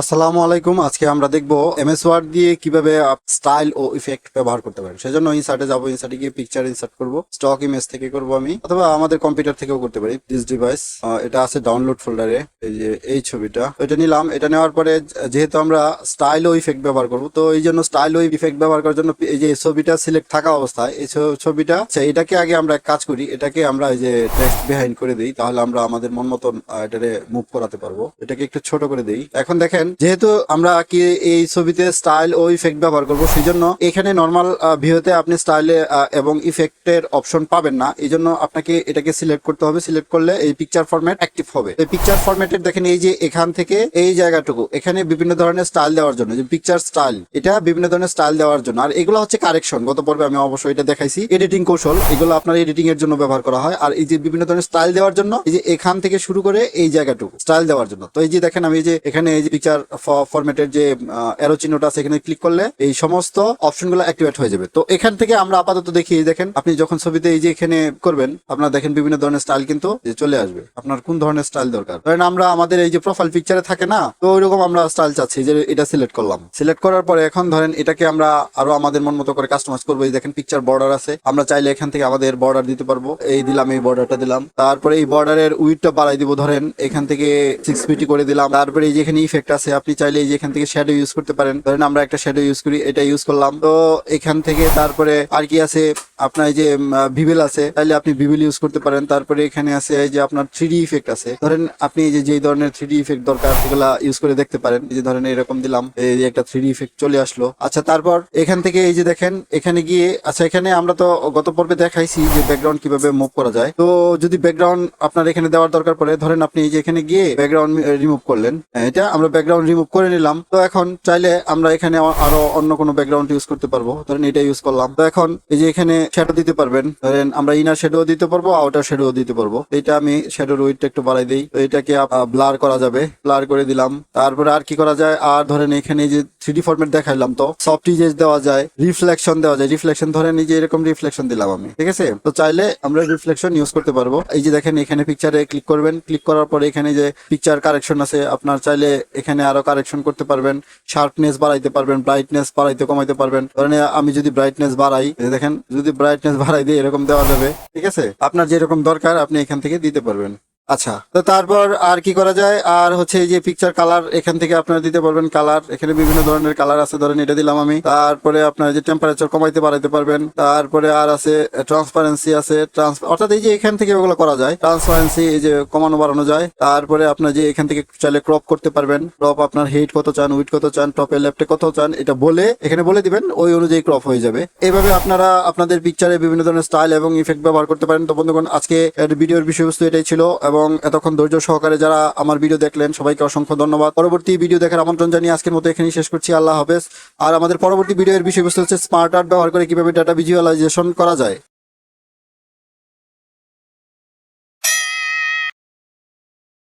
আসসালামু আলাইকুম। আজকে আমরা দেখব এমএস ওয়ার্ড দিয়ে কীভাবে স্টাইল ও ইফেক্ট ব্যবহার করতে পারেন। সেজন্য ইনসার্টে যাব ইনসার্টে গিয়ে পিকচার ইনসার্ট করব। স্টক ইমেজ থেকে করব আমি অথবা আমাদের কম্পিউটার থেকেও করতে পারি। দিস ডিভাইস এটা আছে ডাউনলোড ফোল্ডারে এই যে এই ছবিটা। এটা নিলাম এটা নেওয়ার পরে যেহেতু আমরা স্টাইল ও ইফেক্ট ব্যবহার করব তো এই জন্য স্টাইল ও ইফেক্ট ব্যবহার করার জন্য এই যে ছবিটা সিলেক্ট থাকা অবস্থায় এই ছবিটা আচ্ছা, এটাকে আগে আমরা কাজ করি এটাকে আমরা এই যে টেক্সট বিহাইন্ড করে দিই তাহলে আমরা আমাদের মন মতন এটারে মুভ করাতে পারব। এটাকে একটু ছোট করে দিই। এখন দেখেন যেহেতু আমরা কি এই ছবিতে স্টাইল ও ইফেক্ট ব্যবহার করব সেই জন্য এখানে নর্মাল ভিউতে আপনি স্টাইলে এবং ইফেক্টের অপশন পাবেন না। এই জন্য আপনাকে এটাকে সিলেক্ট করতে হবে। সিলেক্ট করলে এই পিকচার ফরম্যাট অ্যাক্টিভ হবে। এই পিকচার ফরম্যাটের দেখেন, এই যে এখান থেকে এই জায়গাটুকু, এখানে বিভিন্ন ধরনের স্টাইল দেওয়ার জন্য, যে পিকচার স্টাইল এটা বিভিন্ন ধরনের স্টাইল দেওয়ার জন্য। আর এগুলো হচ্ছে কারেকশন গত পর্বে আমি অবশ্যই এটা দেখাইছি। এডিটিং কৌশল, এগুলো আপনার এডিটিং এর জন্য ব্যবহার করা হয়। আর এই যে বিভিন্ন ধরনের স্টাইল দেওয়ার জন্য, এই যে এখান থেকে শুরু করে এই জায়গাটুকু স্টাইল দেওয়ার জন্য। তো এই যে দেখেন, আমি এই যে এখানে এই যে পিকচার ফরম্যাটের যে এরো চিহ্নটা আছে, এখানে ক্লিক করলে এই সমস্ত অপশনগুলো অ্যাক্টিভেট হয়ে যাবে। তো এখান থেকে আমরা আপাতত দেখি, দেখেন, আপনি যখন ছবিতে এই যে এখানে করবেন, আপনার দেখেন বিভিন্ন ধরনের স্টাইল কিন্তু চলে আসবে। আপনার কোন ধরনের স্টাইল দরকার? ধরেন আমরা আমাদের এই যে প্রোফাইল পিকচারে থাকে না, তো ওইরকম আমরা স্টাইল চাচ্ছি যে এটা সিলেক্ট করলাম। সিলেক্ট করার পরে এখন ধরেন এটাকে আমরা আরও আমাদের মন মতো করে কাস্টমাইজ করব। এই দেখেন পিকচার বর্ডার আছে, আমরা চাইলে এখান থেকে আমাদের বর্ডার দিতে পারব। এই দিলাম, এই বর্ডারটা দিলাম। তারপরে এই বর্ডারের উইথটা বাড়াই দিব, ধরেন এখান থেকে সিক্স ফিটি করে দিলাম। তারপরে এই যে এখানে ইফেক্ট আছে আপনি চাইলে এখান থেকে শ্যাডো ইউজ করতে পারেন। ধরেন আমরা একটা শ্যাডো ইউজ করি, এটা ইউজ করলাম। তো এখান থেকে তারপরে আর কি আছে? আপনার যে ভিভেল আছে তাহলে আপনি ভিভেল ইউজ করতে পারেন। তারপরে এখানে আছে যে আপনার থ্রি ইফেক্ট আছে। ধরেন আপনি যে, যেই ধরনের থ্রি ইফেক্ট দরকার, সেগুলা ইউজ করে দেখতে পারেন। যে ধরেন এরকম দিলাম, এই যে একটা থ্রি ইফেক্ট চলে আসলো। আচ্ছা তারপর এখান থেকে এই যে দেখেন, এখানে গিয়ে আচ্ছা এখানে আমরা তো গত পর্বে দেখাইছি যে ব্যাকগ্রাউন্ড কীভাবে মুভ করা যায়। তো যদি ব্যাকগ্রাউন্ড আপনার এখানে দেওয়ার দরকার পড়ে, ধরেন আপনি এই যে এখানে গিয়ে ব্যাকগ্রাউন্ড রিমুভ করলেন। এটা আমরা ব্যাকগ্রাউন্ড রিমুভ করে নিলাম। তো এখন চাইলে আমরা এখানে আরও অন্য কোনো ব্যাকগ্রাউন্ড ইউজ করতে পারব। ধরেন এটা ইউজ করলাম। তো এখন এই যে এখানে শ্যাডো দিতে পারবেন। ধরেন আমরা ইনার শ্যাডো দিতে পারব আউটার শ্যাডো দিতে পারব। এটা আমি শ্যাডোর উইথটা একটু বাড়াই দিই। তো এটাকে ব্লার করা যাবে। ব্লার করে দিলাম। তারপরে আর কি করা যায়? আর ধরেন এখানে যে থ্রি ফরম্যাট দেখাইলাম তো সফট ইজেস দেওয়া যায় রিফ্লেকশন দেওয়া যায়। রিফ্লেকশন ধরেন এই যে এরকম রিফ্লেকশন দিলাম আমি, ঠিক আছে? তো চাইলে আমরা রিফ্লেকশন ইউজ করতে পারব। এই যে দেখেন এখানে পিকচারে ক্লিক করবেন। ক্লিক করার পরে এখানে যে পিকচার কারেকশন আছে, আপনার চাইলে এখানে আরও কারেকশন করতে পারবেন শার্পনেস বাড়াইতে পারবেন ব্রাইটনেস বাড়াইতে, কমাইতে পারবেন। ধরেন আমি যদি ব্রাইটনেস বাড়াই দেখেন, যদি ব্রাইটনেস বাড়াই দিয়ে এরকম দেওয়া যাবে, ঠিক আছে? আপনার যেরকম দরকার, আপনি এখান থেকে দিতে পারবেন। আচ্ছা তো তারপর আর কি করা যায়? আর হচ্ছে এই যে পিকচার কালার এখান থেকে আপনারা দিতে পারবেন কালার এখানে বিভিন্ন ধরনের কালার আছে, ধরেন এটা দিলাম আমি। তারপরে আপনার যে টেম্পারেচার কমাইতে বাড়াইতে পারবেন। তারপরে আর আছে ট্রান্সপারেন্সি আছে অর্থাৎ এই যে এখান থেকে ওগুলো করা যায় ট্রান্সপারেন্সি এই যে কমানো বাড়ানো যায়। তারপরে আপনার যে এখান থেকে চাইলে ক্রপ করতে পারবেন। ক্রপ আপনার হেইট কত চান উইট কত চান টপে লেফটে কত চান, এটা বলে, এখানে বলে দিবেন, ওই অনুযায়ী ক্রপ হয়ে যাবে। এইভাবে আপনারা আপনাদের পিকচারে বিভিন্ন ধরনের স্টাইল এবং ইফেক্ট ব্যবহার করতে পারেন। তো বন্ধুগণ, আজকে ভিডিওর বিষয়বস্তু এটাই ছিল এবং এতক্ষণ ধৈর্য সহকারে যারা আমার ভিডিও দেখলেন, সবাইকে অসংখ্য ধন্যবাদ। পরবর্তী ভিডিও দেখার আমন্ত্রণ জানিয়ে আজকের মতো এখানেই শেষ করছি। আল্লাহ হাফেজ। আর আমাদের পরবর্তী ভিডিওর বিষয়বস্তু হচ্ছে স্মার্ট আর্ট ব্যবহার করে কীভাবে ডাটা ভিজুয়ালাইজেশন করা যায়।